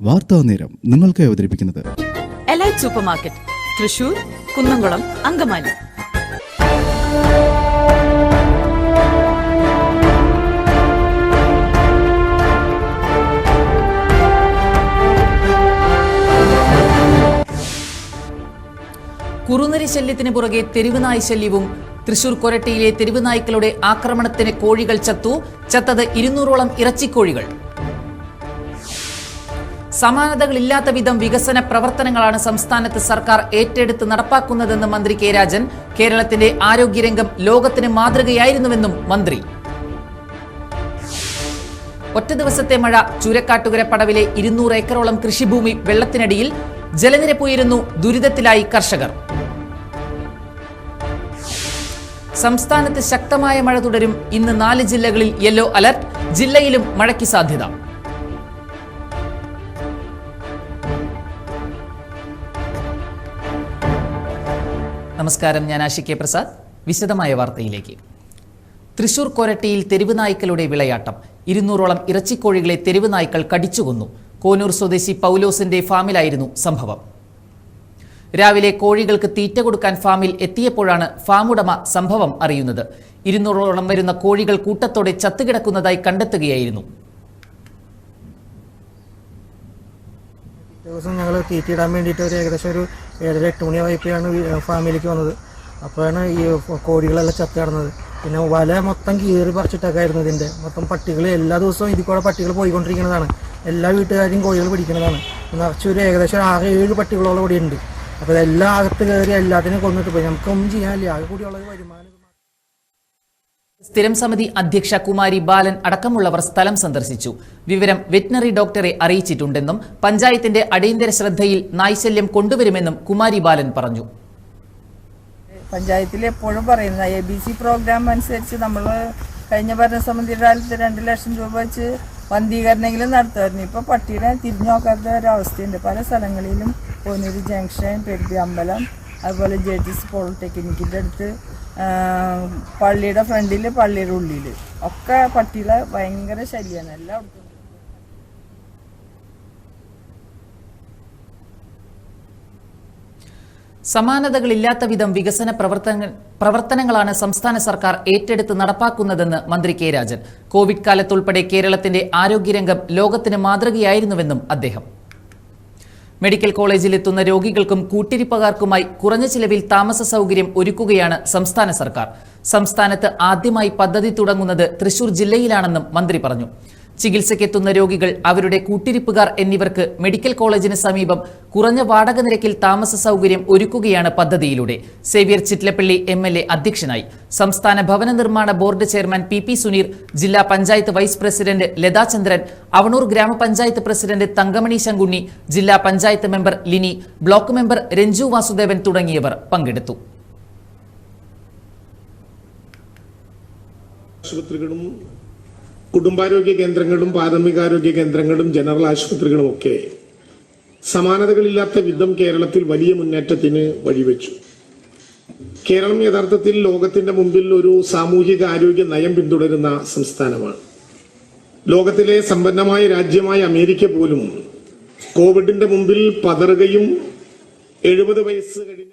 വാർത്താ നേരം നിങ്ങൾക്ക് അവതരിപ്പിക്കുന്നത് elite supermarket Thrissur Kunnamkulam Angamaly. കുറുനരി ശല്യത്തിന് പുറകെ തെരുവുനായ് ശല്യവും തൃശൂർ കൊരട്ടിയിലെ തെരുവുനായ്ക്കളുടെ ആക്രമണത്തിന് കോഴികൾ ചത്തു. ചത്തത് ഇരുന്നൂറോളം ഇറച്ചിക്കോഴികൾ. സമാനതകളില്ലാത്ത വിധം വികസന പ്രവർത്തനങ്ങളാണ് സംസ്ഥാനത്ത് സർക്കാർ ഏറ്റെടുത്ത് നടപ്പാക്കുന്നതെന്ന് മന്ത്രി കെ രാജൻ. കേരളത്തിന്റെ ആരോഗ്യരംഗം ലോകത്തിന് മാതൃകയായിരുന്നുവെന്നും മന്ത്രി. ഒറ്റ ദിവസത്തെ മഴ ചൂരക്കാട്ടുകര പടവിലെ ഇരുന്നൂറ് ഏക്കറോളം കൃഷിഭൂമി വെള്ളത്തിനടിയിൽ ജലനിരപ്പുയരുന്നു ദുരിതത്തിലായി കർഷകർ. സംസ്ഥാനത്ത് ശക്തമായ മഴ തുടരും. ഇന്ന് നാല് ജില്ലകളിൽ യെല്ലോ അലർട്ട്. ജില്ലയിലും മഴയ്ക്ക് സാധ്യത. നമസ്കാരം. ഞാൻ ആഷിക് കെ പ്രസാദ്. വിശദമായ വാർത്തയിലേക്ക്. തൃശൂർ കൊരട്ടിയിൽ തെരുവ് നായ്ക്കളുടെ വിളയാട്ടം. ഇരുന്നൂറോളം ഇറച്ചിക്കോഴികളെ തെരുവ് നായ്ക്കൾ കടിച്ചുകൊന്നു. കോനൂർ സ്വദേശി പൗലോസിന്റെ ഫാമിലായിരുന്നു സംഭവം. രാവിലെ കോഴികൾക്ക് തീറ്റ കൊടുക്കാൻ ഫാമിൽ എത്തിയപ്പോഴാണ് ഫാം ഉടമ സംഭവം അറിയുന്നത്. ഇരുന്നൂറോളം വരുന്ന കോഴികൾ കൂട്ടത്തോടെ ചത്തുകിടക്കുന്നതായി കണ്ടെത്തുകയായിരുന്നു. ദിവസം ഞങ്ങൾ തീറ്റിയിടാൻ വേണ്ടിയിട്ട് ഒരു ഏകദേശം ഒരു ഏഴര എട്ട് മണിയായപ്പോഴാണ് ഫാമിലിക്ക് വന്നത്. അപ്പോഴാണ് ഈ കോഴികളെല്ലാം ചത്ത് കിടന്നത്. പിന്നെ വല മൊത്തം കീറി പറിച്ചിട്ടൊക്കെയായിരുന്നു ഇതിന്റെ. മൊത്തം പട്ടികൾ എല്ലാ ദിവസവും ഇതിൽ കൂടെ പട്ടികൾ പോയിക്കൊണ്ടിരിക്കുന്നതാണ്. എല്ലാ വീട്ടുകാരും കോഴികൾ പിടിക്കുന്നതാണ്. നിറച്ചൊരു ഏകദേശം ആറ് ഏഴ് പട്ടികളോളം ഉണ്ട്. അപ്പോൾ എല്ലാ അകത്ത് കയറി എല്ലാത്തിനും കൊന്നിട്ട് പോയി. നമുക്കൊന്നും ചെയ്യാനില്ല. ആകെ കൂടിയുള്ളത് വരുമാനം സ്ഥിരം സമിതി അധ്യക്ഷ കുമാരി ബാലൻ അടക്കമുള്ളവർ സ്ഥലം സന്ദർശിച്ചു. വിവരം വെറ്റിനറി ഡോക്ടറെ അറിയിച്ചിട്ടുണ്ടെന്നും പഞ്ചായത്തിന്റെ അടിയന്തര ശ്രദ്ധയിൽ നായ്ശല്യം കൊണ്ടുവരുമെന്നും കുമാരി ബാലൻ പറഞ്ഞു. പഞ്ചായത്തിൽ എപ്പോഴും പറയുന്ന എ ബി സി പ്രോഗ്രാം അനുസരിച്ച് നമ്മൾ കഴിഞ്ഞ ഭരണസമിതിയുടെ കാലത്ത് രണ്ട് ലക്ഷം രൂപ വെച്ച് വന്ധീകരണമെങ്കിലും നടത്തുമായിരുന്നു. ഇപ്പോൾ പട്ടിയെ തിരിഞ്ഞു നോക്കാത്ത ഒരവസ്ഥയുണ്ട് പല സ്ഥലങ്ങളിലും പൊന്നൂര് ജംഗ്ഷൻ പെരുപ്പി അമ്പലം അതുപോലെ ജെ ടി സി പോളിടെക്നിക്കിന്റെ അടുത്ത് പള്ളിയുടെ ഫ്രണ്ടിൽ പള്ളിയുടെ ഉള്ളിൽ ഒക്കെ പട്ടികളെ ഭയങ്കര ശല്യമാണ് എല്ലായിടത്തും. സമാനതകളില്ലാത്ത വിധം വികസന പ്രവർത്തന പ്രവർത്തനങ്ങളാണ് സംസ്ഥാന സർക്കാർ ഏറ്റെടുത്ത് നടപ്പാക്കുന്നതെന്ന് മന്ത്രി കെ രാജൻ. കോവിഡ് കാലത്തുൾപ്പെടെ കേരളത്തിന്റെ ആരോഗ്യരംഗം ലോകത്തിന് മാതൃകയായിരുന്നുവെന്നും അദ്ദേഹം. മെഡിക്കൽ കോളേജിലെത്തുന്ന രോഗികൾക്കും കൂട്ടിരിപ്പുകാർക്കുമായി കുറഞ്ഞ ചിലവിൽ താമസ സൗകര്യം ഒരുക്കുകയാണ് സംസ്ഥാന സർക്കാർ. സംസ്ഥാനത്ത് ആദ്യമായി പദ്ധതി തുടങ്ങുന്നത് തൃശൂർ ജില്ലയിലാണെന്നും മന്ത്രി പറഞ്ഞു. ചികിത്സയ്ക്കെത്തുന്ന രോഗികൾ അവരുടെ കൂട്ടിരിപ്പുകാർ എന്നിവർക്ക് മെഡിക്കൽ കോളേജിന് സമീപം കുറഞ്ഞ വാടക നിരക്കിൽ താമസ സൗകര്യം ഒരുക്കുകയാണ് പദ്ധതിയിലൂടെ. Xavier Chittilappilly M L A അധ്യക്ഷനായി. സംസ്ഥാന ഭവന നിർമ്മാണ board chairman P P Suneer ജില്ലാ പഞ്ചായത്ത് വൈസ് പ്രസിഡന്റ് ലതാ ചന്ദ്രൻ അവണൂർ ഗ്രാമപഞ്ചായത്ത് പ്രസിഡന്റ് തങ്കമണി ശങ്കുണ്ണി ജില്ലാ panchayat member Lini block member Ranju Vasudevan തുടങ്ങിയവർ പങ്കെടുത്തു. ആശുപത്രികളും കുടുംബാരോഗ്യ കേന്ദ്രങ്ങളും പ്രാഥമികാരോഗ്യ കേന്ദ്രങ്ങളും ജനറൽ ആശുപത്രികളും ഒക്കെ സമാനതകളില്ലാത്ത വിധം കേരളത്തിൽ വലിയ മുന്നേറ്റത്തിന് വഴിവെച്ചു. കേരളം യഥാർത്ഥത്തിൽ ലോകത്തിന്റെ മുമ്പിൽ ഒരു സാമൂഹിക ആരോഗ്യ നയം പിന്തുടരുന്ന സംസ്ഥാനമാണ്. ലോകത്തിലെ സമ്പന്നമായ രാജ്യമായ അമേരിക്ക പോലും കോവിഡിന്റെ മുമ്പിൽ പതറുകയും എഴുപത് വയസ്സ് കഴിഞ്ഞ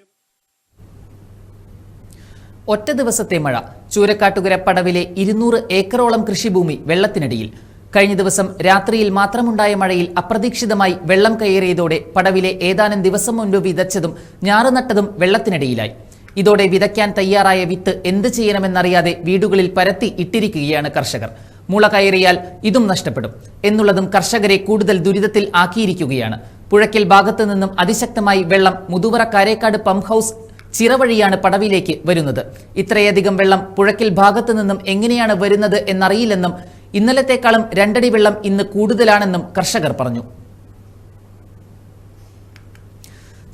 ഒറ്റ ദിവസത്തെ മഴ. ചൂരക്കാട്ടുകര പടവിലെ ഇരുന്നൂറ് ഏക്കറോളം കൃഷിഭൂമി വെള്ളത്തിനടിയിൽ. കഴിഞ്ഞ ദിവസം രാത്രിയിൽ മാത്രമുണ്ടായ മഴയിൽ അപ്രതീക്ഷിതമായി വെള്ളം കയറിയതോടെ പടവിലെ ഏതാനും ദിവസം മുൻപ് വിതച്ചതും ഞാറ് നട്ടതും വെള്ളത്തിനടിയിലായി. ഇതോടെ വിതയ്ക്കാൻ തയ്യാറായ വിത്ത് എന്ത് ചെയ്യണമെന്നറിയാതെ വീടുകളിൽ പരത്തി ഇട്ടിരിക്കുകയാണ് കർഷകർ. മുള കയറിയാൽ ഇതും നഷ്ടപ്പെടും എന്നുള്ളതും കർഷകരെ കൂടുതൽ ദുരിതത്തിൽ ആക്കിയിരിക്കുകയാണ്. പുഴയ്ക്കൽ ഭാഗത്തു നിന്നും അതിശക്തമായി വെള്ളം മുതുവറ കാരേക്കാട് പമ്പ് ഹൌസ് ചിറവഴിയാണ് പടവിലേക്ക് വരുന്നത്. ഇത്രയധികം വെള്ളം പുഴക്കിൽ ഭാഗത്തു നിന്നും എങ്ങനെയാണ് വരുന്നത് എന്നറിയില്ലെന്നും ഇന്നലത്തെക്കാളും രണ്ടടി വെള്ളം ഇന്ന് കൂടുതലാണെന്നും കർഷകർ പറഞ്ഞു.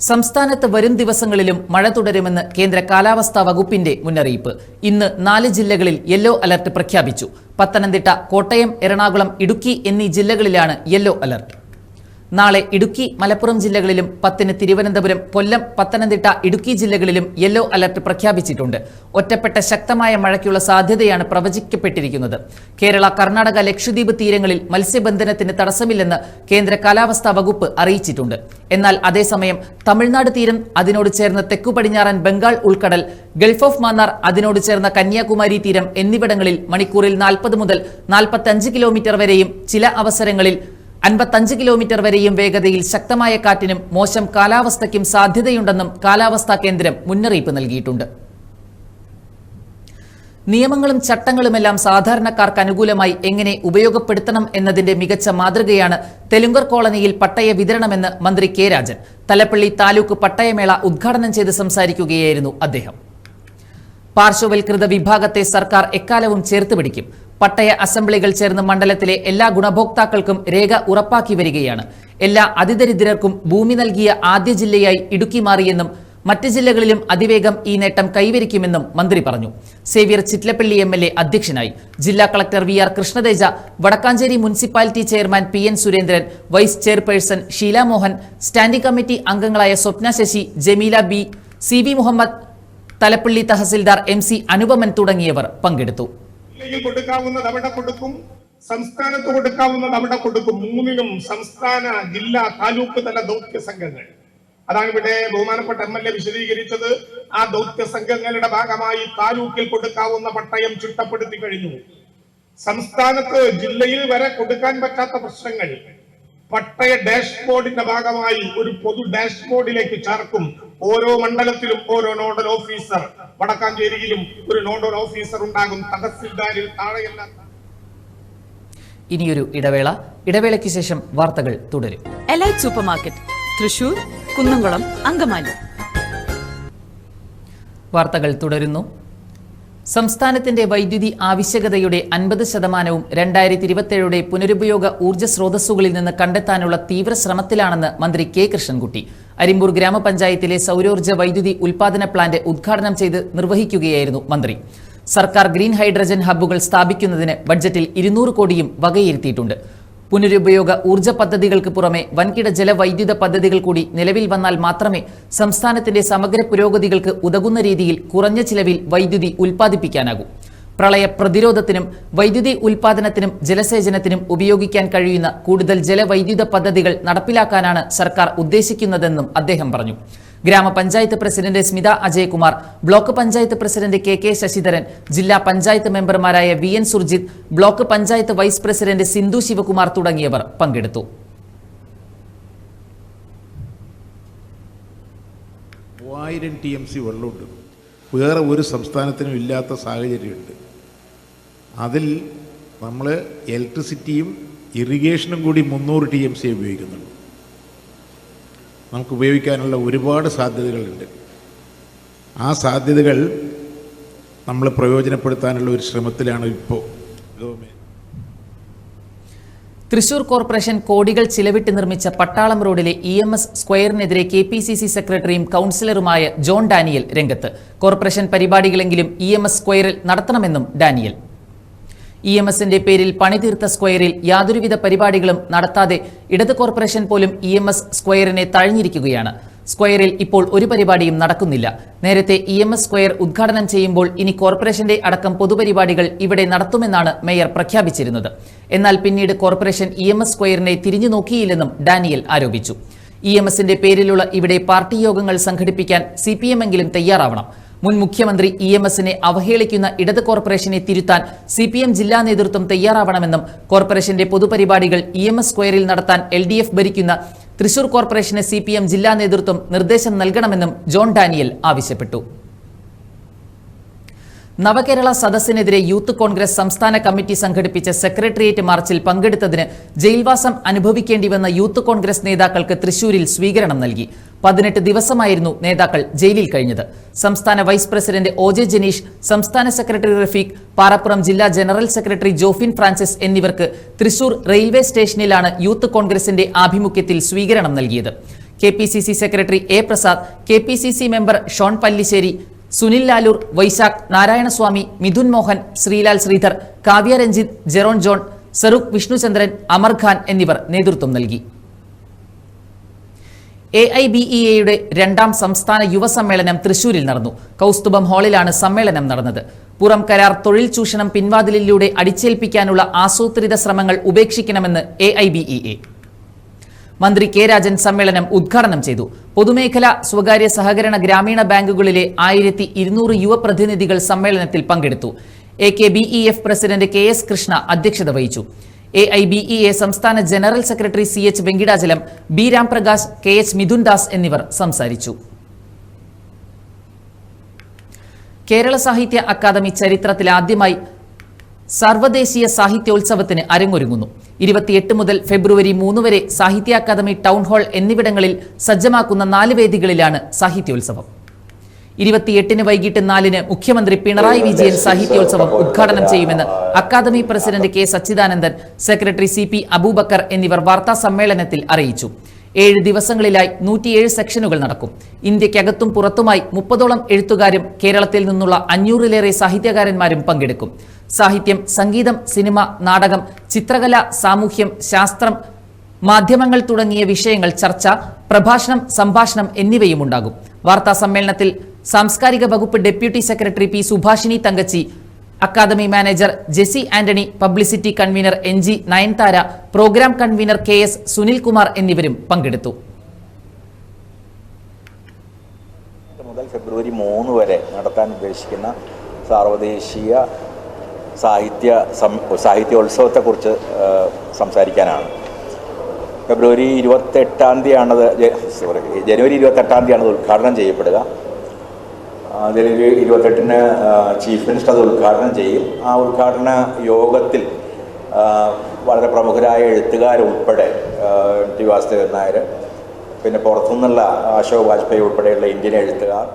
സംസ്ഥാനത്ത് വരും ദിവസങ്ങളിലും മഴ തുടരുമെന്ന് കേന്ദ്ര കാലാവസ്ഥാ വകുപ്പിന്റെ മുന്നറിയിപ്പ്. ഇന്ന് നാല് ജില്ലകളിൽ യെല്ലോ അലർട്ട് പ്രഖ്യാപിച്ചു. പത്തനംതിട്ട കോട്ടയം എറണാകുളം ഇടുക്കി എന്നീ ജില്ലകളിലാണ് യെല്ലോ അലർട്ട്. നാളെ ഇടുക്കി മലപ്പുറം ജില്ലകളിലും പത്തിന് തിരുവനന്തപുരം കൊല്ലം പത്തനംതിട്ട ഇടുക്കി ജില്ലകളിലും യെല്ലോ അലർട്ട് പ്രഖ്യാപിച്ചിട്ടുണ്ട്. ഒറ്റപ്പെട്ട ശക്തമായ മഴയ്ക്കുള്ള സാധ്യതയാണ് പ്രവചിക്കപ്പെട്ടിരിക്കുന്നത്. കേരള കർണാടക ലക്ഷദ്വീപ് തീരങ്ങളിൽ മത്സ്യബന്ധനത്തിന് തടസ്സമില്ലെന്ന് കേന്ദ്ര കാലാവസ്ഥാ വകുപ്പ് അറിയിച്ചിട്ടുണ്ട്. എന്നാൽ അതേസമയം തമിഴ്നാട് തീരം അതിനോട് ചേർന്ന തെക്കു പടിഞ്ഞാറൻ ബംഗാൾ ഉൾക്കടൽ ഗൾഫ് ഓഫ് മാന്നാർ അതിനോട് ചേർന്ന കന്യാകുമാരി തീരം എന്നിവിടങ്ങളിൽ മണിക്കൂറിൽ നാൽപ്പത് മുതൽ നാൽപ്പത്തഞ്ച് കിലോമീറ്റർ വരെയും ചില അവസരങ്ങളിൽ അൻപത്തഞ്ച് കിലോമീറ്റർ വരെയും വേഗതയിൽ ശക്തമായ കാറ്റിനും മോശം കാലാവസ്ഥയ്ക്കും സാധ്യതയുണ്ടെന്നും കാലാവസ്ഥാ കേന്ദ്രം മുന്നറിയിപ്പ് നൽകിയിട്ടുണ്ട്. നിയമങ്ങളും ചട്ടങ്ങളുമെല്ലാം സാധാരണക്കാർക്ക് അനുകൂലമായി എങ്ങനെ ഉപയോഗപ്പെടുത്തണം എന്നതിന്റെ മികച്ച മാതൃകയാണ് തെലുങ്കർ കോളനിയിൽ പട്ടയ വിതരണമെന്ന് മന്ത്രി കെ രാജൻ. തലപ്പള്ളി താലൂക്ക് പട്ടയമേള ഉദ്ഘാടനം ചെയ്ത് സംസാരിക്കുകയായിരുന്നു അദ്ദേഹം. പാർശ്വവൽകൃത വിഭാഗത്തെ സർക്കാർ എക്കാലവും ചേർത്ത് പിടിക്കും. പട്ടയ അസംബ്ലികൾ ചേർന്ന് മണ്ഡലത്തിലെ എല്ലാ ഗുണഭോക്താക്കൾക്കും രേഖ ഉറപ്പാക്കി വരികയാണ്. എല്ലാ അതിദരിദ്രർക്കും ഭൂമി നൽകിയ ആദ്യ ജില്ലയായി ഇടുക്കി മാറിയെന്നും മറ്റ് ജില്ലകളിലും അതിവേഗം ഈ നേട്ടം കൈവരിക്കുമെന്നും മന്ത്രി പറഞ്ഞു. Xavier Chittilappilly M L A അധ്യക്ഷനായി. ജില്ലാ collector V R Krishnateja Vadakkanchery municipality chairman P N Surendran vice chairperson Sheela Mohan standing committee അംഗങ്ങളായ Swapna Sasi Jameela B C Muhammad Thalappilly tahsildar M C Anupaman തുടങ്ങിയവർ പങ്കെടുത്തു. ജില്ലയിൽ കൊടുക്കാവുന്നത് അവിടെ കൊടുക്കും സംസ്ഥാനത്ത് കൊടുക്കാവുന്നത് അവിടെ കൊടുക്കും. മൂന്നിനും സംസ്ഥാന ജില്ലാ താലൂക്ക് തല ദൗത്യ സംഘങ്ങൾ. അതാണ് ഇവിടെ ബഹുമാനപ്പെട്ട എം എൽ എ വിശദീകരിച്ചത്. ആ ദൗത്യ സംഘങ്ങളുടെ ഭാഗമായി താലൂക്കിൽ കൊടുക്കാവുന്ന പട്ടയം ചിട്ടപ്പെടുത്തി കഴിഞ്ഞു. സംസ്ഥാനത്ത് ജില്ലയിൽ വരെ കൊടുക്കാൻ പറ്റാത്ത പ്രശ്നങ്ങൾ. പട്ടയ ഡാഷ്ബോർഡിന്റെ ഭാഗമായി ഒരു പൊതു ഡാഷ്ബോർഡിലേക്ക് ചേർക്കും. ഓരോ മണ്ഡലത്തിലും ഓരോ നോഡൽ ഓഫീസർ. വടക്കാഞ്ചേരിയിലും ഒരു നോഡൽ ഓഫീസർ ഉണ്ടാകും. തഹസിൽദാരിൽ താഴെയല്ല. ഇനിയൊരു ഇടവേള. ഇടവേളയ്ക്ക് ശേഷം വാർത്തകൾ തുടരും. Elite supermarket Thrissur Kunnamkulam Angamaly. വാർത്തകൾ തുടരുന്നു. സംസ്ഥാനത്തിന്റെ വൈദ്യുതി ആവശ്യകതയുടെ അൻപത് ശതമാനവും രണ്ടായിരത്തി ഇരുപത്തിയേഴയുടെ പുനരുപയോഗ ഊർജ സ്രോതസ്സുകളിൽ നിന്ന് കണ്ടെത്താനുള്ള തീവ്ര ശ്രമത്തിലാണെന്ന് മന്ത്രി കെ കൃഷ്ണൻകുട്ടി. അരിമ്പൂർ ഗ്രാമപഞ്ചായത്തിലെ സൗരോർജ വൈദ്യുതി ഉൽപാദന പ്ലാന്റ് ഉദ്ഘാടനം ചെയ്ത് നിർവഹിക്കുകയായിരുന്നു മന്ത്രി. സർക്കാർ ഗ്രീൻ ഹൈഡ്രജൻ ഹബ്ബുകൾ സ്ഥാപിക്കുന്നതിന് ബഡ്ജറ്റിൽ ഇരുന്നൂറ് കോടിയും വകയിരുത്തിയിട്ടുണ്ട്. പുനരുപയോഗ ഊർജ പദ്ധതികൾക്ക് പുറമെ വൻകിട ജലവൈദ്യുത പദ്ധതികൾ കൂടി നിലവിൽ വന്നാൽ മാത്രമേ സംസ്ഥാനത്തിന്റെ സമഗ്ര പുരോഗതികൾക്ക് ഉതകുന്ന രീതിയിൽ കുറഞ്ഞ ചിലവിൽ വൈദ്യുതി ഉൽപ്പാദിപ്പിക്കാനാകൂ. പ്രളയ പ്രതിരോധത്തിനും വൈദ്യുതി ഉൽപാദനത്തിനും ജലസേചനത്തിനും ഉപയോഗിക്കാൻ കഴിയുന്ന കൂടുതൽ ജലവൈദ്യുത പദ്ധതികൾ നടപ്പിലാക്കാനാണ് സർക്കാർ ഉദ്ദേശിക്കുന്നതെന്നും അദ്ദേഹം പറഞ്ഞു. ഗ്രാമപഞ്ചായത്ത് president Smitha Ajaykumar block panchayat president K K Sasidharan ജില്ലാ പഞ്ചായത്ത് മെമ്പർമാരായ V N Surjith block panchayat vice president Sindhu Sivakumar തുടങ്ങിയവർ പങ്കെടുത്തു. മൂവായിരം ടി എം സി വെള്ളമുണ്ട്. വേറെ ഒരു സംസ്ഥാനത്തിനും ഇല്ലാത്ത സാഹചര്യമുണ്ട്. അതിൽ നമ്മൾ ഇലക്ട്രിസിറ്റിയും ഇറിഗേഷനും കൂടി മുന്നൂറ് ടി എം സി ഉപയോഗിക്കുന്നുണ്ട്. നമുക്ക് ഉപയോഗിക്കാനുള്ള ഒരുപാട് സാധ്യതകളുണ്ട്. ആ സാധ്യതകൾ നമ്മൾ പ്രയോജനപ്പെടുത്താനുള്ള ഒരു ശ്രമത്തിലാണ് ഇപ്പോൾ തൃശൂർ കോർപ്പറേഷൻ കോടികൾ ചിലവിട്ട് നിർമ്മിച്ച പട്ടാളം റോഡിലെ ഇ എം എസ് സ്ക്വയറിനെതിരെ കെ പി സി സി സെക്രട്ടറിയും കൌൺസിലറുമായ ജോൺ ഡാനിയൽ രംഗത്ത്. കോർപ്പറേഷൻ പരിപാടികളെങ്കിലും ഇ എം എസ് സ്ക്വയറിൽ നടത്തണമെന്നും ഡാനിയൽ ഇ എം എസിന്റെ പേരിൽ പണിതീർത്ത സ്ക്വയറിൽ യാതൊരുവിധ പരിപാടികളും നടത്താതെ ഇടത് കോർപ്പറേഷൻ പോലും ഇ എം എസ് സ്ക്വയറിനെ തഴഞ്ഞിരിക്കുകയാണ്. സ്ക്വയറിൽ ഇപ്പോൾ ഒരു പരിപാടിയും നടക്കുന്നില്ല. നേരത്തെ ഇ എം എസ് സ്ക്വയർ ഉദ്ഘാടനം ചെയ്യുമ്പോൾ ഇനി കോർപ്പറേഷന്റെ അടക്കം പൊതുപരിപാടികൾ ഇവിടെ നടത്തുമെന്നാണ് മേയർ പ്രഖ്യാപിച്ചിരുന്നത്. എന്നാൽ പിന്നീട് കോർപ്പറേഷൻ ഇ എം എസ് സ്ക്വയറിനെ തിരിഞ്ഞു നോക്കിയില്ലെന്നും ഡാനിയൽ ആരോപിച്ചു. ഇ എം എസിന്റെ പേരിലുള്ള ഇവിടെ പാർട്ടി യോഗങ്ങൾ സംഘടിപ്പിക്കാൻ സി പി എം എങ്കിലും തയ്യാറാവണം. മുൻ മുഖ്യമന്ത്രി ഇ എം എസിനെ അവഹേളിക്കുന്ന ഇടത് കോർപ്പറേഷനെ തിരുത്താൻ സി പി എം ജില്ലാ നേതൃത്വം തയ്യാറാവണമെന്നും കോർപ്പറേഷന്റെ പൊതുപരിപാടികൾ ഇ എം എസ് സ്ക്വയറിൽ നടത്താൻ എൽ ഡി എഫ് ഭരിക്കുന്ന തൃശൂർ കോർപ്പറേഷന് സി പി എം ജില്ലാ നേതൃത്വം നിർദ്ദേശം നൽകണമെന്നും ജോൺ ഡാനിയൽ ആവശ്യപ്പെട്ടു. നവകേരള സദസ്സിനെതിരെ യൂത്ത് കോൺഗ്രസ് സംസ്ഥാന കമ്മിറ്റി സംഘടിപ്പിച്ച സെക്രട്ടേറിയറ്റ് മാർച്ചിൽ പങ്കെടുത്തതിന് ജയിൽവാസം അനുഭവിക്കേണ്ടി വന്ന യൂത്ത് കോൺഗ്രസ് നേതാക്കൾക്ക് തൃശൂരിൽ സ്വീകരണം നൽകി. പതിനെട്ട് ദിവസമായിരുന്നു നേതാക്കൾ ജയിലിൽ കഴിഞ്ഞത്. സംസ്ഥാന vice president O J Janeesh സംസ്ഥാന സെക്രട്ടറി റഫീഖ് പാറപ്പുറം ജില്ലാ ജനറൽ സെക്രട്ടറി ജോഫിൻ ഫ്രാൻസിസ് എന്നിവർക്ക് തൃശൂർ റെയിൽവേ സ്റ്റേഷനിലാണ് യൂത്ത് കോൺഗ്രസിന്റെ ആഭിമുഖ്യത്തിൽ സ്വീകരണം നൽകിയത്. K P C C secretary A Prasad K P C C member Shone Pallissery Sunil Lalur Vaishakh Narayanaswamy Mithun Mohan Sreelal Sreedhar Kavya Jerone John Serukh Vishnuchandran Amarkhan എന്നിവർ നേതൃത്വം നൽകി. A I B E എയുടെ രണ്ടാം സംസ്ഥാന യുവസമ്മേളനം തൃശൂരിൽ നടന്നു. കൗസ്തുഭം ഹാളിലാണ് സമ്മേളനം നടന്നത്. പുറം കരാർ തൊഴിൽ ചൂഷണം പിൻവാതിലിലൂടെ അടിച്ചേൽപ്പിക്കാനുള്ള ആസൂത്രിത ശ്രമങ്ങൾ ഉപേക്ഷിക്കണമെന്ന് A I B E A മന്ത്രി കെ രാജൻ സമ്മേളനം ഉദ്ഘാടനം ചെയ്തു. പൊതുമേഖല സ്വകാര്യ സഹകരണ ഗ്രാമീണ ബാങ്കുകളിലെ ആയിരത്തി ഇരുന്നൂറ് യുവപ്രതിനിധികൾ സമ്മേളനത്തിൽ പങ്കെടുത്തു. A K B E F president K S Krishna അധ്യക്ഷത വഹിച്ചു. A I B E A സംസ്ഥാന general secretary C H Venkitachalam B Ramprakash K H Mithun Das എന്നിവർ സംസാരിച്ചു. കേരള സാഹിത്യ അക്കാദമി ചരിത്രത്തിൽ ആദ്യമായി സർവദേശീയ സാഹിത്യോത്സവത്തിന് അരങ്ങൊരുങ്ങുന്നു. ഇരുപത്തിയെട്ട് മുതൽ ഫെബ്രുവരി മൂന്ന് വരെ സാഹിത്യ അക്കാദമി ടൗൺ ഹാൾ എന്നിവിടങ്ങളിൽ സജ്ജമാക്കുന്ന നാല് വേദികളിലാണ് സാഹിത്യോത്സവം. ഇരുപത്തിയെട്ടിന് വൈകിട്ട് നാലിന് മുഖ്യമന്ത്രി പിണറായി വിജയൻ സാഹിത്യോത്സവം ഉദ്ഘാടനം ചെയ്യുമെന്ന് academy president K Sachidanandan secretary C P Aboobacker എന്നിവർ വാർത്താ സമ്മേളനത്തിൽ അറിയിച്ചു. ഏഴ് ദിവസങ്ങളിലായി നൂറ്റിയേഴ് സെക്ഷനുകൾ നടക്കും. ഇന്ത്യക്കകത്തും പുറത്തുമായി മുപ്പതോളം എഴുത്തുകാരും കേരളത്തിൽ നിന്നുള്ള അഞ്ഞൂറിലേറെ സാഹിത്യകാരന്മാരും പങ്കെടുക്കും. സാഹിത്യം സംഗീതം സിനിമ നാടകം ചിത്രകല സാമൂഹ്യം ശാസ്ത്രം മാധ്യമങ്ങൾ തുടങ്ങിയ വിഷയങ്ങൾ ചർച്ച പ്രഭാഷണം സംഭാഷണം എന്നിവയും ഉണ്ടാകും. വാർത്താ സമ്മേളനത്തിൽ സാംസ്കാരിക വകുപ്പ് deputy secretary P Subhashini Thankachi academy manager Jessy Antony publicity convener N G Nayanthara programme convener K S Sunilkumar എന്നിവരും പങ്കെടുത്തു. മുതൽ ഫെബ്രുവരി മൂന്ന് വരെ നടത്താൻ ഉദ്ദേശിക്കുന്ന സാർവദേശീയ സാഹിത്യ സാഹിത്യോത്സവത്തെക്കുറിച്ച് സംസാരിക്കാനാണ്. ഫെബ്രുവരി ഇരുപത്തെട്ടാം തീയതിയാണത് സോറി ജനുവരി ഇരുപത്തെട്ടാം തീയതിയാണത് ഉദ്ഘാടനം ചെയ്യപ്പെടുക. ജനുവരി ഇരുപത്തെട്ടിന് ചീഫ് മിനിസ്റ്റർ അത് ഉദ്ഘാടനം ചെയ്യും. ആ ഉദ്ഘാടന യോഗത്തിൽ വളരെ പ്രമുഖരായ എഴുത്തുകാരുൾപ്പെടെ എം ടി വാസുദേവൻ നായർ പിന്നെ പുറത്തുനിന്നുള്ള അശോക് വാജ്പേയി ഉൾപ്പെടെയുള്ള ഇന്ത്യൻ എഴുത്തുകാർ.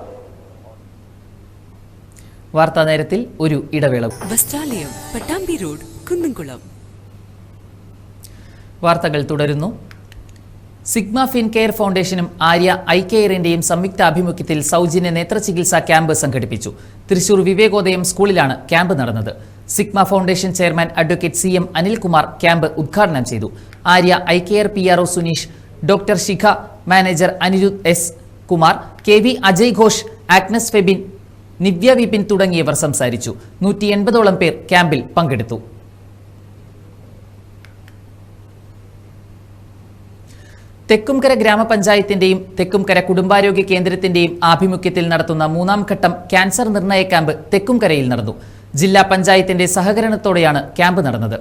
വാർത്താ നേരത്തിൽ ഒരു ഇടവേള. വസ്ത്രാലയം പട്ടാമ്പി റോഡ് കുന്നംകുളം. വാർത്തകൾ തുടരുന്നു. സിഗ്മ ഫിൻ കെയർ ഫൗണ്ടേഷനും ആര്യ ഐ കെയറിന്റെയും സംയുക്ത ആഭിമുഖ്യത്തിൽ സൗജന്യ നേത്രചികിത്സാ ക്യാമ്പ് സംഘടിപ്പിച്ചു. തൃശൂർ വിവേകോദയം സ്കൂളിലാണ് ക്യാമ്പ് നടന്നത്. Sigma foundation chairman advocate C M Anilkumar camp ഉദ്ഘാടനം ചെയ്തു. Arya eye care P R O Suneesh doctor Shikha manager Anirudh S Kumar K V Ajay Ghosh Agnes Febin Nivya Vipin തുടങ്ങിയവർ സംസാരിച്ചു. നൂറ്റി എൺപതോളം പേർ ക്യാമ്പിൽ പങ്കെടുത്തു. തെക്കുംകര ഗ്രാമപഞ്ചായത്തിന്റെയും തെക്കുംകര കുടുംബാരോഗ്യ കേന്ദ്രത്തിന്റെയും ആഭിമുഖ്യത്തിൽ നടത്തുന്ന മൂന്നാം ഘട്ടം ക്യാൻസർ നിർണയ ക്യാമ്പ് തെക്കുംകരയിൽ നടന്നു. ജില്ലാ പഞ്ചായത്തിന്റെ സഹകരണത്തോടെയാണ് ക്യാമ്പ് നടന്നത്.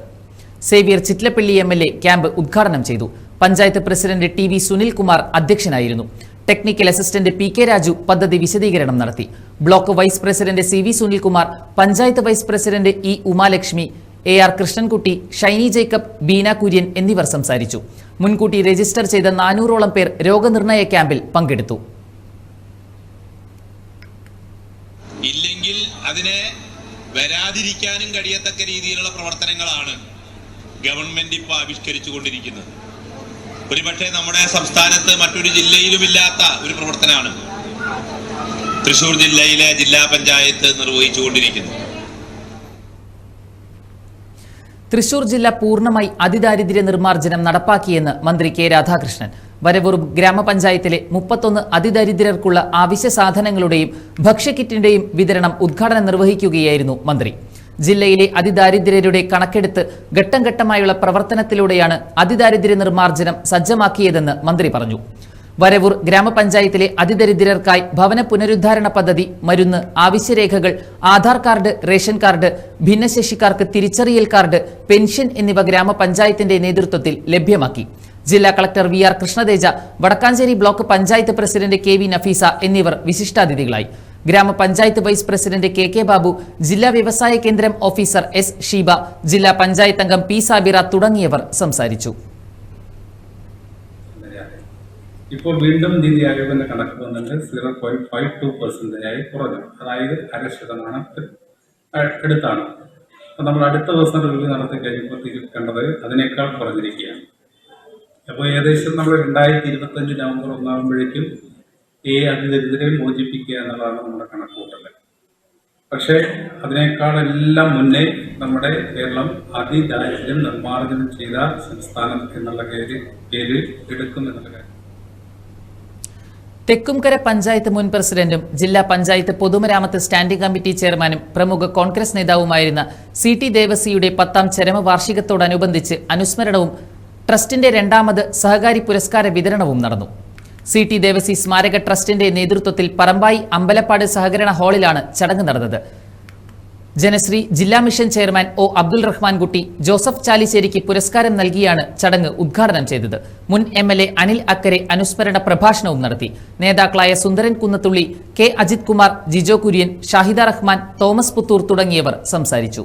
Xavier Chittilappilly M L A camp ഉദ്ഘാടനം ചെയ്തു. Panchayat president T V Sunilkumar അധ്യക്ഷനായിരുന്നു. Technical assistant P K Raju പദ്ധതി വിശദീകരണം നടത്തി. Block vice president C V Sunilkumar panchayat vice president E Umalakshmi A R Krishnankutty Shiny Jacob Beena Kurian എന്നിവർ സംസാരിച്ചു. മുൻകൂട്ടി register ചെയ്ത നാനൂറോളം പേർ രോഗനിർണയ ക്യാമ്പിൽ പങ്കെടുത്തു. ഇല്ലെങ്കിൽ അതിനെ വരാതിരിക്കാനും കഴിയത്തക്ക രീതിയിലുള്ള പ്രവർത്തനങ്ങളാണ് ഗവൺമെന്റ് ഇപ്പോൾ ആവിഷ്കരിച്ചു കൊണ്ടിരിക്കുന്നത് ഒരുപക്ഷെ നമ്മുടെ സംസ്ഥാനത്ത് മറ്റൊരു ജില്ലയിലുമില്ലാത്ത ഒരു പ്രവർത്തനമാണ് തൃശൂർ ജില്ലയിലെ ജില്ലാ പഞ്ചായത്ത് നിർവഹിച്ചുകൊണ്ടിരിക്കുന്നത്. തൃശൂർ ജില്ല പൂർണമായി അതിദാരിദ്ര്യ നിർമ്മാർജനം നടപ്പാക്കിയെന്ന് മന്ത്രി കെ രാധാകൃഷ്ണൻ. വരവൂർ ഗ്രാമപഞ്ചായത്തിലെ മുപ്പത്തൊന്ന് അതിദരിദ്രർക്കുള്ള അവശ്യ സാധനങ്ങളുടെയും ഭക്ഷ്യക്കിറ്റിന്റെയും വിതരണം ഉദ്ഘാടനം നിർവഹിക്കുകയായിരുന്നു മന്ത്രി. ജില്ലയിലെ അതിദാരിദ്ര്യരുടെ കണക്കെടുത്ത് ഘട്ടം ഘട്ടമായുള്ള പ്രവർത്തനത്തിലൂടെയാണ് അതിദാരിദ്ര്യ നിർമ്മാർജനം സജ്ജമാക്കിയതെന്ന് മന്ത്രി പറഞ്ഞു. വരവൂർ ഗ്രാമപഞ്ചായത്തിലെ അതിദരിദ്രർക്കായി ഭവന പുനരുദ്ധാരണ പദ്ധതി മരുന്ന് ആവശ്യരേഖകൾ ആധാർ കാർഡ് റേഷൻ കാർഡ് ഭിന്നശേഷിക്കാർക്ക് തിരിച്ചറിയൽ കാർഡ് പെൻഷൻ എന്നിവ ഗ്രാമപഞ്ചായത്തിന്റെ നേതൃത്വത്തിൽ ലഭ്യമാക്കി. ജില്ലാ collector V R Krishnateja Vadakkanchery block panchayat president K V Nafeesa എന്നിവർ വിശിഷ്ടാതിഥികളായി. ഗ്രാമപഞ്ചായത്ത് vice president K K Babu ജില്ലാ വ്യവസായ കേന്ദ്രം ഓഫീസർ എസ് ഷീബ ജില്ലാ പഞ്ചായത്ത് അംഗം പി സാബിറ തുടങ്ങിയവർ സംസാരിച്ചു. ഇപ്പോൾ വീണ്ടും നീതി ആയോഗിന്റെ കണക്ക് വന്നിട്ട് സീറോ പോയിന്റ് ഫൈവ് ടു പെർസെന്റേജായി കുറഞ്ഞു. അതായത് അര ശതമാനത്തിൽ എടുത്താണ്. അപ്പൊ നമ്മൾ അടുത്ത ദിവസം റിവ്യൂ നടത്തി കഴിയുമ്പോൾ കണ്ടത് അതിനേക്കാൾ കുറഞ്ഞിരിക്കുകയാണ്. അപ്പോൾ ഏകദേശം നമ്മൾ രണ്ടായിരത്തി ഇരുപത്തഞ്ച് നവംബർ ഒന്നാകുമ്പോഴേക്കും ഈ അതിനെതിരെ മോചിപ്പിക്കുക എന്നുള്ളതാണ് നമ്മുടെ കണക്കുകൂട്ടൽ. പക്ഷേ അതിനേക്കാളെല്ലാം മുന്നേ നമ്മുടെ കേരളം അതിദാരിദ്ര്യം നിർമ്മാർജനം ചെയ്ത സംസ്ഥാനം എന്നുള്ള പേര് പേര് എടുക്കും എന്നുള്ള കാര്യം തെക്കുംകര പഞ്ചായത്ത് മുൻ പ്രസിഡന്റും ജില്ലാ പഞ്ചായത്ത് പൊതുമരാമത്ത് സ്റ്റാൻഡിംഗ് കമ്മിറ്റി ചെയർമാനും പ്രമുഖ കോൺഗ്രസ് നേതാവുമായിരുന്ന സി ടി ദേവസിയുടെ പത്താം ചരമവാർഷികത്തോടനുബന്ധിച്ച് അനുസ്മരണവും ട്രസ്റ്റിന്റെ രണ്ടാമത് സഹകാരി പുരസ്കാര വിതരണവും നടന്നു. സി ടി ദേവസി സ്മാരക ട്രസ്റ്റിന്റെ നേതൃത്വത്തിൽ പറമ്പായി അമ്പലപ്പാട് സഹകരണ ഹാളിലാണ് ചടങ്ങ് നടന്നത്. ജനശ്രീ ജില്ലാ mission chairman O Abdul Rahman Kutty Joseph ചാലിശ്ശേരിക്ക് പുരസ്കാരം നൽകിയാണ് ചടങ്ങ് ഉദ്ഘാടനം ചെയ്തത്. മുൻ എം എൽ എ അനിൽ അക്കരെ അനുസ്മരണ പ്രഭാഷണവും നടത്തി. നേതാക്കളായ സുന്ദരൻ കുന്നത്തുള്ളി കെ അജിത് കുമാർ ജിജോ കുര്യൻ ഷാഹിദ റഹ്മാൻ തോമസ് പുത്തൂർ തുടങ്ങിയവർ സംസാരിച്ചു.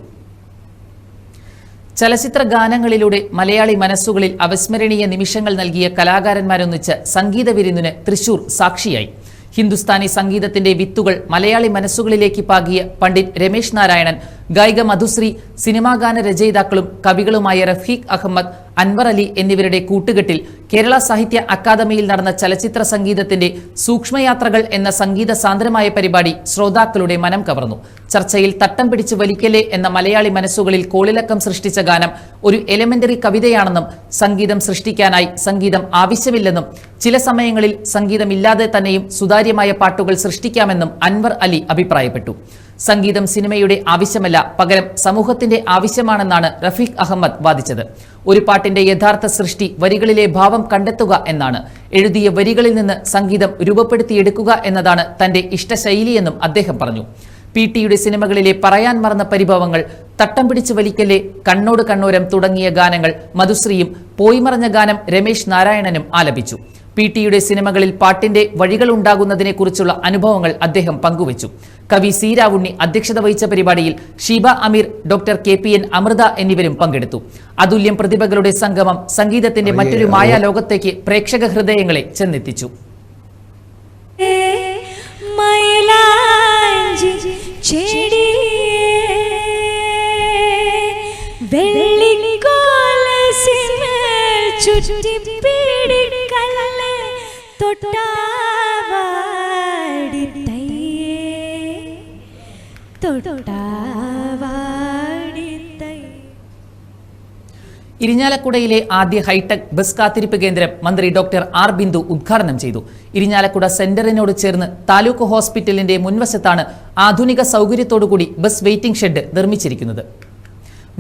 ചലച്ചിത്ര ഗാനങ്ങളിലൂടെ മലയാളി മനസ്സുകളിൽ അവിസ്മരണീയ നിമിഷങ്ങൾ നൽകിയ കലാകാരന്മാരൊന്നിച്ച് സംഗീത വിരുന്നിന് തൃശൂർ സാക്ഷിയായി. ഹിന്ദുസ്ഥാനി സംഗീതത്തിന്റെ വിത്തുകൾ മലയാളി മനസ്സുകളിലേക്ക് പാകിയ പണ്ഡിറ്റ് രമേശ് നാരായണൻ ഗായിക മധുശ്രീ സിനിമാഗാന രചയിതാക്കളും കവികളുമായ റഫീഖ് അഹമ്മദ് അൻവർ അലി എന്നിവരുടെ കൂട്ടുകെട്ടിൽ കേരള സാഹിത്യ അക്കാദമിയിൽ നടന്ന ചലച്ചിത്ര സംഗീതത്തിന്റെ സൂക്ഷ്മയാത്രകൾ എന്ന സംഗീത സാന്ദ്രമായ പരിപാടി ശ്രോതാക്കളുടെ മനം കവർന്നു. ചർച്ചയിൽ തട്ടം പിടിച്ച് വലിക്കലേ എന്ന മലയാളി മനസ്സുകളിൽ കോളിലക്കം സൃഷ്ടിച്ച ഗാനം ഒരു എലിമെന്ററി കവിതയാണെന്നും സംഗീതം സൃഷ്ടിക്കാനായി സംഗീതം ആവശ്യമില്ലെന്നും ചില സമയങ്ങളിൽ സംഗീതമില്ലാതെ തന്നെയും സുതാര്യമായ പാട്ടുകൾ സൃഷ്ടിക്കാമെന്നും അൻവർ അലി അഭിപ്രായപ്പെട്ടു. സംഗീതം സിനിമയുടെ ആവശ്യമല്ല പകരം സമൂഹത്തിന്റെ ആവശ്യമാണെന്നാണ് റഫീഖ് അഹമ്മദ് വാദിച്ചത്. ഒരു പാട്ടിന്റെ യഥാർത്ഥ സൃഷ്ടി വരികളിലെ ഭാവം കണ്ടെത്തുക എന്നാണ്. എഴുതിയ വരികളിൽ നിന്ന് സംഗീതം രൂപപ്പെടുത്തിയെടുക്കുക എന്നതാണ് തന്റെ ഇഷ്ടശൈലിയെന്നും അദ്ദേഹം പറഞ്ഞു. പി ടിയുടെ സിനിമകളിലെ പറയാൻ മറന്ന പരിഭവങ്ങൾ തട്ടം പിടിച്ചു വലിക്കലെ കണ്ണോട് കണ്ണോരം തുടങ്ങിയ ഗാനങ്ങൾ മധുശ്രീയും പോയിമറഞ്ഞ ഗാനം രമേശ് നാരായണനും ആലപിച്ചു. പി ടിയുടെ സിനിമകളിൽ പാട്ടിന്റെ വഴികൾ ഉണ്ടാകുന്നതിനെക്കുറിച്ചുള്ള അനുഭവങ്ങൾ അദ്ദേഹം പങ്കുവച്ചു. കവി സീരാവുണ്ണി അധ്യക്ഷത വഹിച്ച പരിപാടിയിൽ Sheeba Ameer doctor K P N Amritha എന്നിവരും പങ്കെടുത്തു. അതുല്യം പ്രതിഭകളുടെ സംഗമം സംഗീതത്തിന്റെ മറ്റൊരു മായാലോകത്തേക്ക് പ്രേക്ഷക ഹൃദയങ്ങളെ ചെന്നെത്തിച്ചു. മൈലാഞ്ചി പീടി ചുറ്റിപ്പിടിക്കല്ലേ ഇരിഞ്ഞാലക്കുടയിലെ ആദ്യ ഹൈടെക് ബസ് കാത്തിരിപ്പ് കേന്ദ്രം മന്ത്രി ഡോക്ടർ ആർ ബിന്ദു ഉദ്ഘാടനം ചെയ്തു. ഇരിഞ്ഞാലക്കുട സെന്ററിനോട് ചേർന്ന് താലൂക്ക് ഹോസ്പിറ്റലിന്റെ മുൻവശത്താണ് ആധുനിക സൗകര്യത്തോടുകൂടി ബസ് വെയിറ്റിംഗ് ഷെഡ് നിർമ്മിച്ചിരിക്കുന്നത്.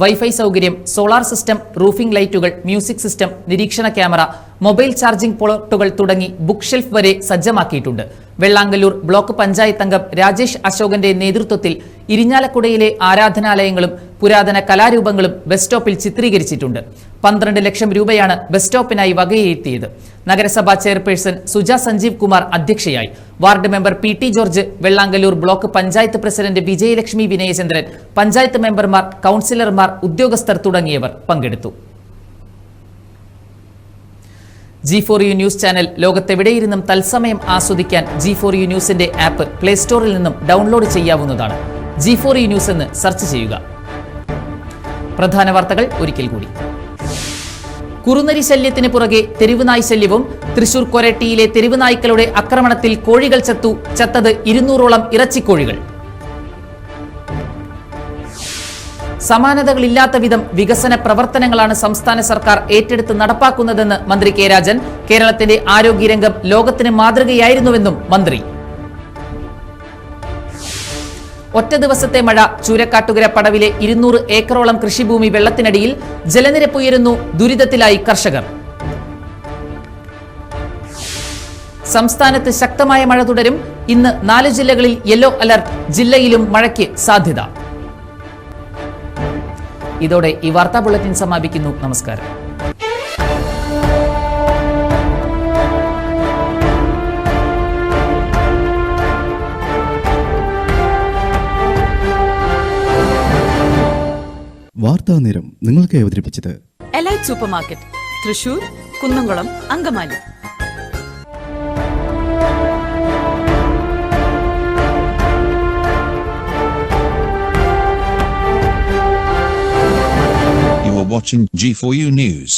വൈഫൈ സൗകര്യം സോളാർ സിസ്റ്റം റൂഫിംഗ് ലൈറ്റുകൾ മ്യൂസിക് സിസ്റ്റം നിരീക്ഷണ ക്യാമറ മൊബൈൽ ചാർജിംഗ് പോർട്ടുകൾ തുടങ്ങി ബുക്ക് ഷെൽഫ് വരെ സജ്ജമാക്കിയിട്ടുണ്ട്. വെള്ളാങ്കല്ലൂർ ബ്ലോക്ക് പഞ്ചായത്ത് അംഗം രാജേഷ് അശോകന്റെ നേതൃത്വത്തിൽ ഇരിഞ്ഞാലക്കുടയിലെ ആരാധനാലയങ്ങളും പുരാതന കലാരൂപങ്ങളും ബസ് സ്റ്റോപ്പിൽ ചിത്രീകരിച്ചിട്ടുണ്ട്. പന്ത്രണ്ട് ലക്ഷം രൂപയാണ് ബസ് സ്റ്റോപ്പിനായി വകയിരുത്തിയത്. നഗരസഭാ ചെയർപേഴ്സൺ സുജ സഞ്ജീവ് കുമാർ അധ്യക്ഷയായി. Ward member P T George Vellangallur block panchayat president Vijayalakshmi Vinayachandran panchayat മെമ്പർമാർ കൌൺസിലർമാർ ഉദ്യോഗസ്ഥർ തുടങ്ങിയവർ പങ്കെടുത്തു. G four U news channel ലോകത്തെവിടെയിരുന്നും തത്സമയം ആസ്വദിക്കാൻ ജി ഫോർ യു ന്യൂസിന്റെ ആപ്പ് പ്ലേ സ്റ്റോറിൽ നിന്നും ഡൗൺലോഡ് ചെയ്യാവുന്നതാണ്. ജി ഫോർ യു ന്യൂസ് എന്ന് സെർച്ച് ചെയ്യുക. പ്രധാന വാർത്തകൾ ഒരിക്കൽ കൂടി. കുറുനരി ശല്യത്തിന് പുറകെ തെരുവുനായ് ശല്യവും തൃശൂർ കൊരട്ടിയിലെ തെരുവുനായ്ക്കളുടെ ആക്രമണത്തിൽ കോഴികൾ ചത്തു. ചത്തത് ഇരുന്നൂറോളം ഇറച്ചിക്കോഴികൾ. സമാനതകളില്ലാത്ത വിധം വികസന പ്രവർത്തനങ്ങളാണ് സംസ്ഥാന സർക്കാർ ഏറ്റെടുത്ത് നടപ്പാക്കുന്നതെന്ന് മന്ത്രി കെ രാജൻ. കേരളത്തിന്റെ ആരോഗ്യരംഗം ലോകത്തിന് മാതൃകയായിരുന്നുവെന്നും മന്ത്രി. ഒറ്റ ദിവസത്തെ മഴ ചൂരക്കാട്ടുകര പടവിലെ ഇരുന്നൂറ് ഏക്കറോളം കൃഷിഭൂമി വെള്ളത്തിനടിയിൽ ജലനിരപ്പ് ഉയരുന്നു ദുരിതത്തിലായി കർഷകർ. സംസ്ഥാനത്ത് ശക്തമായ മഴ തുടരും. ഇന്ന് നാല് ജില്ലകളിൽ യെല്ലോ അലർട്ട്. ജില്ലയിലും മഴയ്ക്ക് സാധ്യത. ഇതോടെ ഈ വാർത്താ ബുള്ളറ്റിൻ സമാപിക്കുന്നു. നമസ്കാരം. വാർത്താ നേരം നിങ്ങൾക്ക് അവതരിപ്പിച്ചത് elite supermarket Thrissur Kunnamkulam Angamaly You are watching G4U News.